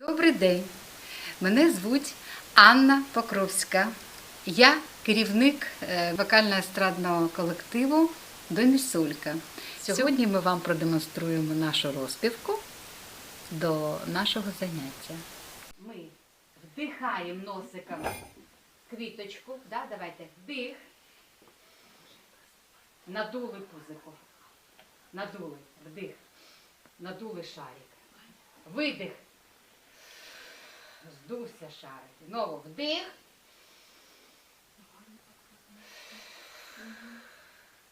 Добрий день. Мене звуть Анна Покровська. Я керівник е, вокально-естрадного колективу Доні Солька. Сьогодні ми вам продемонструємо нашу розпівку до нашого заняття. Ми вдихаємо носиком квіточку. Да? Давайте вдих. Надули пузико. Надули. Вдих. Надули шарик. Видих. Здувся шарик. Знову вдих.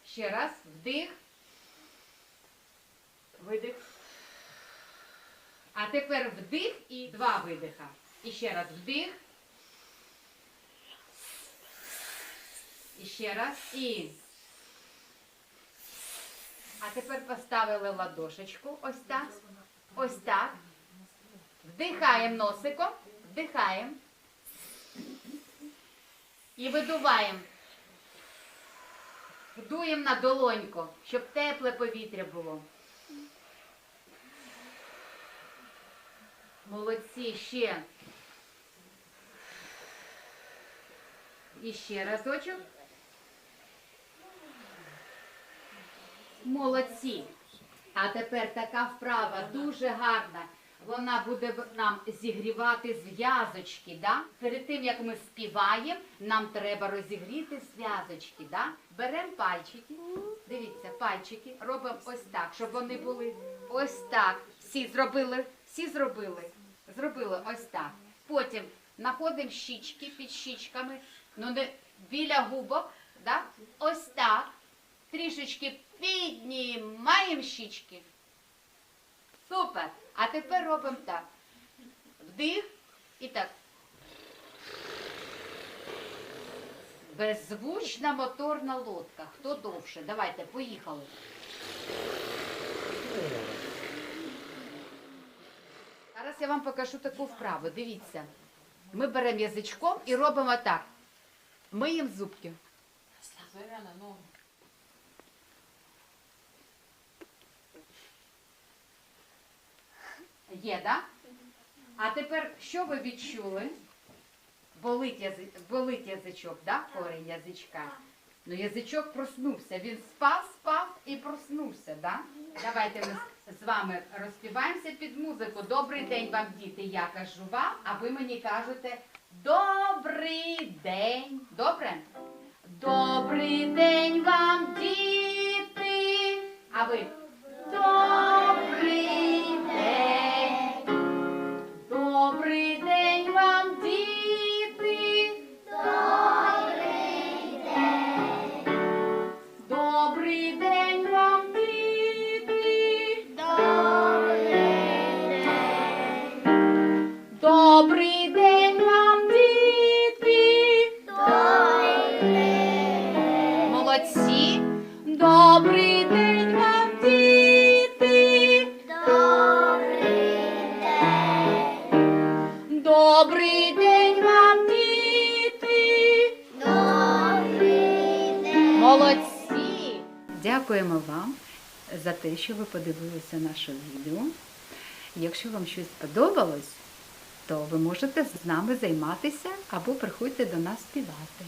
Ще раз вдих. Видих. А тепер вдих і два видиха. І ще раз вдих. Ще раз. І. А тепер поставили ладошечку. Ось так. Ось так. Вдихаємо носиком, вдихаємо. І видуваємо. Вдуємо на долоньку, щоб тепле повітря було. Молодці, ще. І ще разочок. Молодці. А тепер така вправа дуже гарна. Вона буде нам зігрівати зв'язочки. Да? Перед тим як ми співаємо, нам треба розігріти зв'язочки. Да? Беремо пальчики. Дивіться, пальчики. Робимо ось так, щоб вони були ось так. Всі зробили, всі зробили. Зробили ось так. Потім знаходимо щічки під щічками, ну не біля губок. Да? Ось так. Трішечки піднімаємо щічки. Супер. А тепер робимо так. Вдих і так. Беззвучна моторна лодка. Хто довше? Давайте, поїхали. Зараз я вам покажу таку вправу. Дивіться. Ми беремо язичком і робимо так. Миємо зубки. Є, так? А тепер що ви відчули? Болить, язи... Болить язичок, да? корень язичка. Ну, язичок проснувся. Він спав, спав і проснувся, да? Давайте ми з вами розпіваємося під музику. Добрий день вам, діти, я кажу вам, а ви мені кажете Добрий день. Добре? Добрий день вам, діти. А ви? Добрий день вам, діти. Молодці. Добрий день вам, діти. Добрий день вам, діти. Молодці! Дякуємо вам за те, що ви подивилися наше відео. Якщо вам щось сподобалось, то ви можете з нами займатися або приходьте до нас співати.